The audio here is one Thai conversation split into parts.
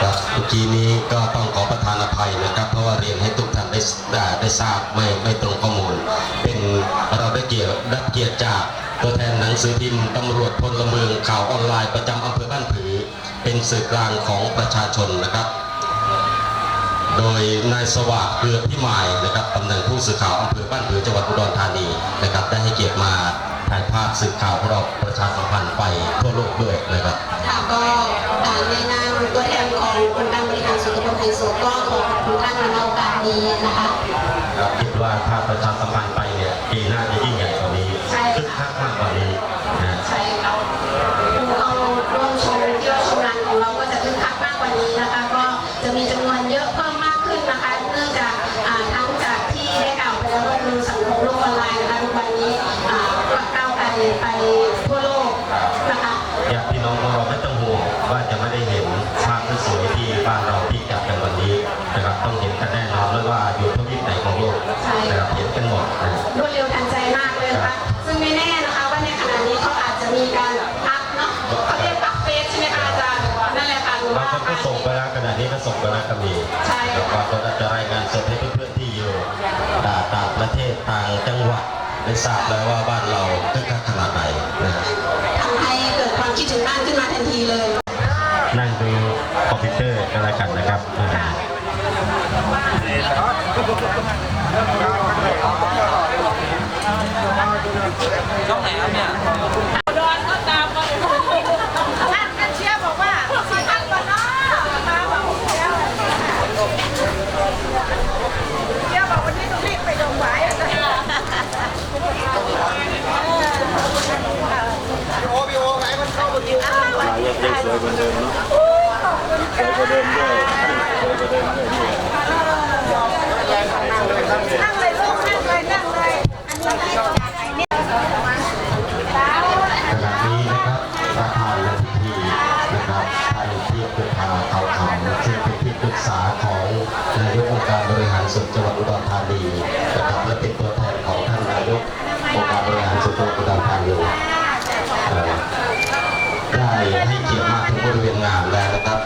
ครับเมื่อกี้นี้ก็ต้องขอประทานอภัยนะครับ เพราะว่าเรียนให้ทุกท่านได้ได้ทราบไม่ไม่ตรงข้อมูล เป็นเราได้เกียรติรับเกียรติจากตัวแทนหนังสือพิมพ์ตำรวจพลเมืองข่าวออนไลน์ประจำอำเภอบ้านผือ เป็นสื่อกลางของประชาชนนะครับ โดยนายสวัสดิ์เกลือพิมายนะครับตำแหน่งผู้สื่อข่าวอำเภอบ้านผือจังหวัดอุดรธานีนะครับ ได้ให้เกียรติมาถ่ายภาพสื่อข่าวของเราประชาสัมพันธ์ไปทั่วโลกด้วยนะครับค่ะก็อ่าในนามตัวแทนารส่วนตำบลไฮโซก็ขอขอบคุณท่านในโอกาสนี้นะคะครับคิดว่าถ้าประชาสัมพันธ์ไปเนี่ยปีหน้าจะยิ่งใหญ่กว่านี้ใช่คึกคักมากกว่านี้นะใช่ค่ะผู้เข้าร่วมชมเที่ยวชมงานของเราก็จะคึกคักมากกว่านี้นะคะ ก็จะมีจำนวนเยอะเพิ่มมากขึ้นนะคะ เนื่องจากอ่าทั้งจากที่ได้กล่าวไปแล้วว่าคือสังคมโลกออนไลน์นะคะทุกวันนี้อ่าก็ก้าวไกลไปทั่วโลกนะคะญาติพี่น้องของเราไม่ ว่าคนก็ส่งไปแล้วขณะนี้ก็ส่งไปแล้วก็มีใช่แล้วบางคนอาจจะรายงานสดให้เพื่อนๆที่อยู่ต่างต่างประเทศต่างจังหวัดได้ทราบแล้วว่าบ้านเราคึกคักขนาดไหนนะครับทำให้เกิดความคิดถึงบ้านขึ้นมาทันทีเลย นั่งดูคอมพิวเตอร์กันแล้วกันนะครับ ช่องไหนครับเนี่ย ดอนก็ตามมาท่านกันเชียร์บอกว่าสิท่านก่อนเนาะมาบอกเชียร์เชียร์บอกวันนี้ต้องรีบไปดงหวายอะนะ โอพี่โอไหนมันเข้ามากิน อ้าววันนี้ ยังสวยเหมือนเดิมเนาะ โอ้ยขอบคุณค่ะ สวยกว่า เดิมด้วย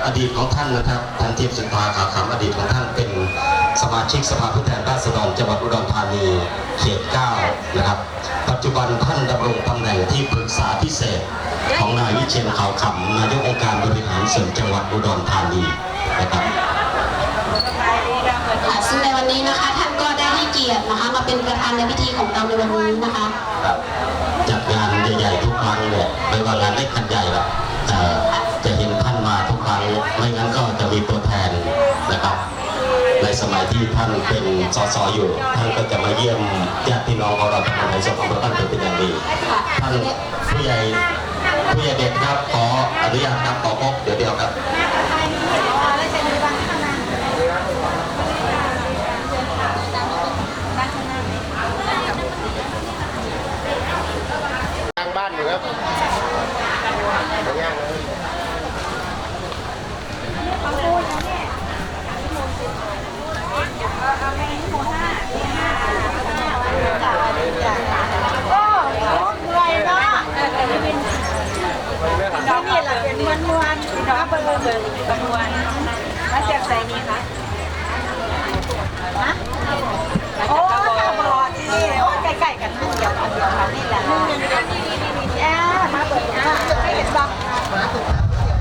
อดีตของท่านนะครับท่านเทียบสุนทราขาวขำอดีตของท่านเป็นสมาชิกสภาผู้แทนราษฎรจังหวัดอุดรธานีเขต 9 นะครับ ปัจจุบันท่านดำรงตำแหน่งที่ปรึกษาพิเศษ ของนายวิเชียนขาวขำนายกองค์การบริหารส่วนจังหวัดอุดรธานีนะครับค่ะซึ่งในวันนี้นะคะท่านก็ได้ให้เกียรตินะคะมาเป็นประธานในพิธีของเราในวันนี้นะคะจัดงานใหญ่ๆทุกครั้งเนี่ยไม่ว่างานเล็กกันใหญ่หรอก ไม่งั้นก็จะมีตัวแทนนะครับในสมัยที่ท่านเป็นสสอยู่ ท่านก็จะมาเยี่ยมญาติพี่น้องของเราทางในส่วนของท่านเป็นอย่างดีท่านผู้ใหญ่ผู้ใหญ่เด็กครับขออนุญาตครับขอพบเดี๋ยวเดียวครับ ทางบ้านอยู่ครับย่างเลย โอ้เหนื่อยเนาะที่นี่แหละเป็นมวลมวลมา เบิ่งเบิ่งเบิ่งประมวลมาจากใส่นี้คะฮะโอ้ตาบอดนี่โอ้ใกล้ๆกันนั่นเดียวกันเดียวกันนี่แหละนี่นี่นี่นี่แอมาเปิดนะไม่เห็นบ้าง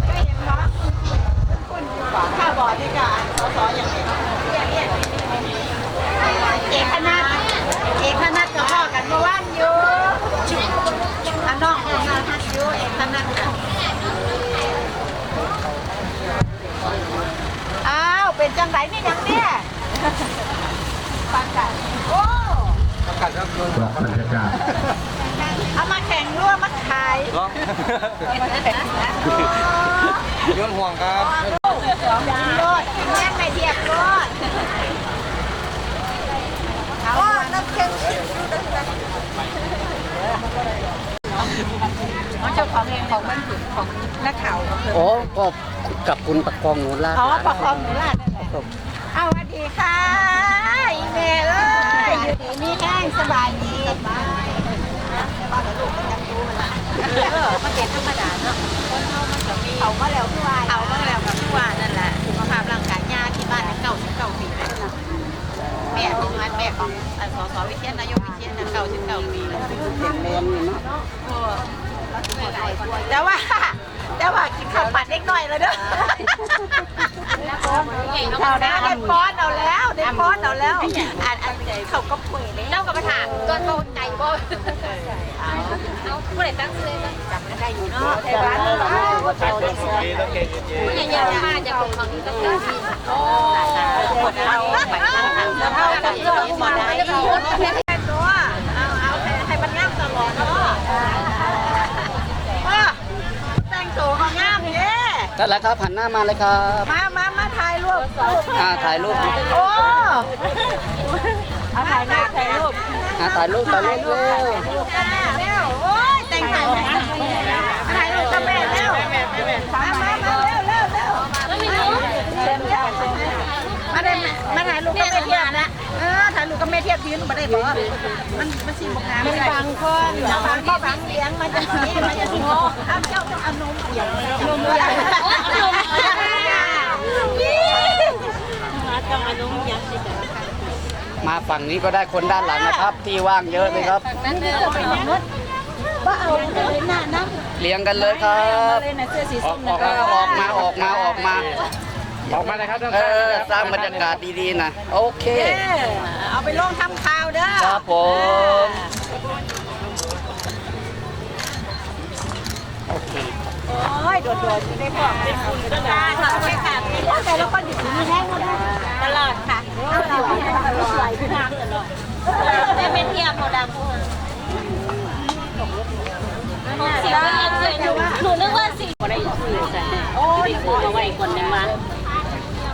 ไม่เห็นเนาะคุณข้าบอดนี่กะสอสออย่างนี้เอกคณะเอกคณะกับพ่อกันเมื่อวานอยู่อันน้องของนาทัศอยู่เอกคณะค่ะอ้าวเป็นจังไรนี่ยังเนี่ยฟังกันโอ้บรรยากาศเอามาแข่งร่วมมาขายเหรอโยนห่วงครับโลดแม่นไม่เทียบโลดโอ้น้ำแข็งของมันถึงของนักข่าวอำเภอโอ้ก็กับคุณประกองหนูลาดอ๋อประคองหนูลาด นั่นแหละเอาสวัสดีค่ะอีเมลเอ้ยอยู่ดีมีแห้งสบายดีสบายแต่ว่าลูกมันยังรู้มันละเออมันเป็นธรรมดาเนาะคนเรามันก็มีเอามาแล้วคือว่าเอามาแล้วกับคือว่านั่นแหละสุขภาพร่างกายยาที่บ้านเก่าสิบเก้าปีแล้วนะแม่เป็นแม่ของสสวิเชียนนายกวิเชียนเก่าสิบเก้าปีแล้วแต่ว่าแต่ว่ากินข้าวผัดเล็กน้อยแล้วเด้อ เอาแล้วได้ป้อนเอาแล้วได้ป้อนเอาแล้วอันอันเขาก็ป่วยเลยเล่ากับประธานก็โตใจบ่เอาผู้ใดตั้งชื่อเลยจำกันได้อยู่เนาะไทยบ้านนี่ว่าเราจะซื้อผู้ใหญ่ๆมาจากของนี้ก็คือโอ้หมดแล้วไปทางทางเท่ากับเรื่องหมดได้ตัวเอาเอาให้มันย่ำตลอดเนาะแต่งตัวเขางามเด้ก็แล้วครับหันหน้ามาเลยครับ มามามาถ่ายรูป อ่าถ่ายรูปโอ้เอาถ่ายรูปถ่ายรูปอ่าถ่ายรูปถ่ายรูปเร็วเร็วโอ้ยแต่งถ่ายถ่ายรูปกับแม่เร็วมามามาเร็วเร็วเร็วเร็วมาได้มาถ่ายรูปกับแม่เทียบนะเออถ่ายรูปกับแม่เทียบยืนมาได้บ่มันมันสีบกงามมันบางคนบางก็บางเลี้ยงมันจะนี่มันจะสิงอข้ามเจ้าต้องเอานมเปียกนมเปียกน มเปียกต้องเอานมเปียกสิมาฝั่งนี้ก็ได้คนด้านหลังนะครับ ที่ว่างเยอะเลยครับ นั่นคือเอาไปนดว่าเอาเลยหน้านะเลี้ยงกันเลยครับเลยนะเสื้อสีอส้อกมออกมาออกมาออกมาออกมาออกมาเลยครับเออสร้างบรรยากาศดีๆนะโอเค เอาไปลงทำข่าวเด้อครับผมโอเค โอ้ยโดดๆได้บอกเป็นคุณก็ได้ค่ะไปค่ะแต่ละคนอยู่ที่นี่แห้งหมดนะตลอดค่ะตลอดตลอดไหลขึ้นน้ำตลอดได้เป็นเทียบโมดาพูสีว่าหนูนึกว่าสีอะไรอยู่โอ้ยคือเอาไว้คนนึงมา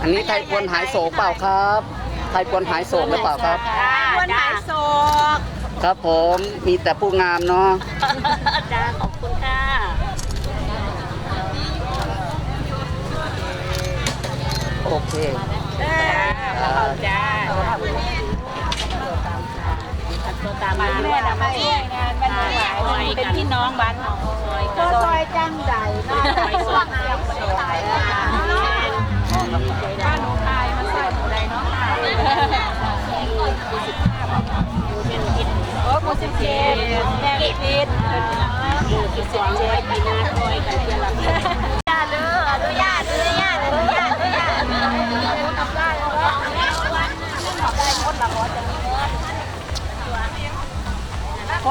อันนี้ไทยควรหายโศกเปล่าครับไทยควรหายโศกหรือเปล่าครับคนหายโศกครับผมมีแต่ผู้งามเนาะ จ้าขอบคุณค่ะ โอเคจ้าตามมาแม่ดำมาช่วยงานบ้านหวายเป็นพี่น้องบ้านหนองซอยก็ซอยจังใดเนาะซอยสวงน้ำซอยบ้านหนูคายมาใส่หมูใดเนาะค่ะเป็นกินโอ้โหสิบเจ็ดแม่พิษ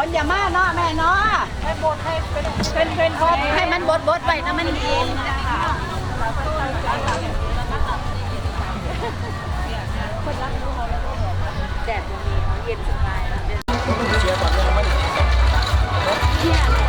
นอย่ามาเนาะแม่เนาะให้บดให้เป็นเป็นเป็นให้มันบดบดไปนะมันดีแดดมีเย็นสบายแล้ว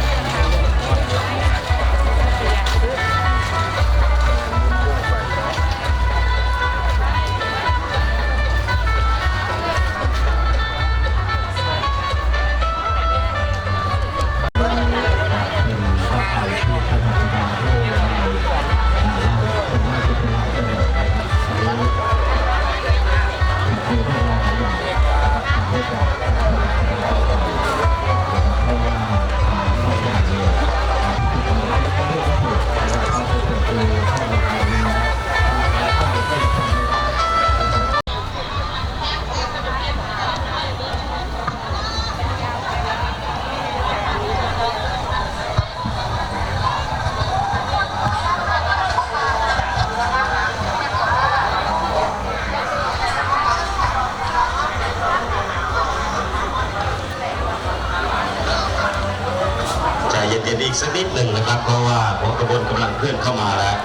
เคลื่อนเข้ามาแล้ว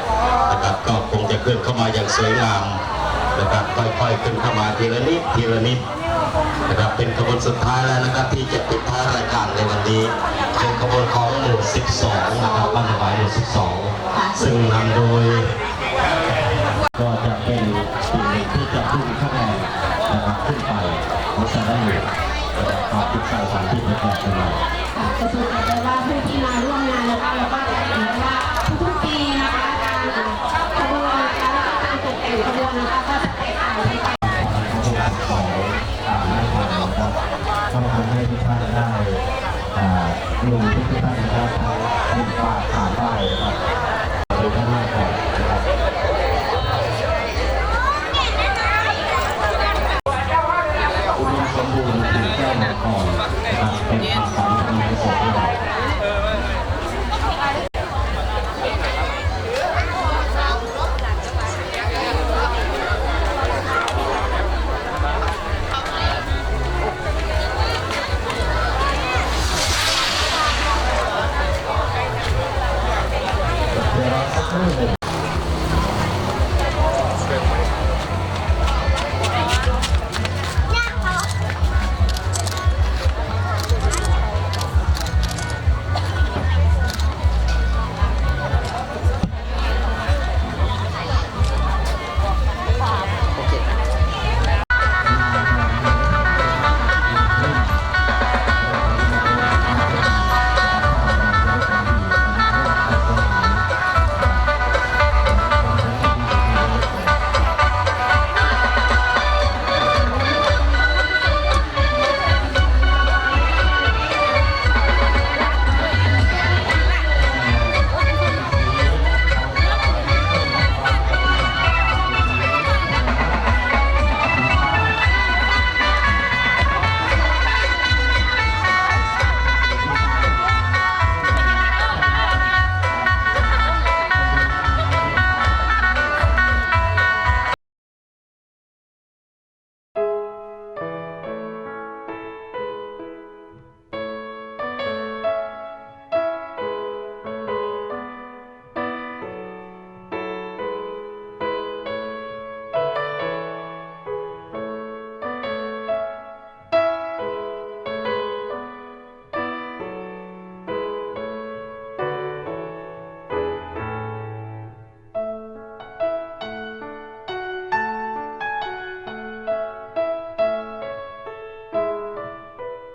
นะครับก็คงจะเคลื่อนเข้ามาอย่างสวยงามนะครับค่อยๆขึ้นเข้ามาทีละนิดทีละนิดนะครับเป็นขบวนสุดท้ายแล้วนะครับที่จะปิดท้ายรายการในวันนี้เป็นขบวนของหมู่12นะครับบ้านหมายหมู่12 ซึ่งนำโดย ก็จะเป็นสิ่งหนึ่งที่จะพุ่งคะแนนนะครับขึ้นไปเราจะได้ความคิดสร้างสรรค์ที่แปลกใหม่ก็คือได้ว่าผู้ที่มาร่วม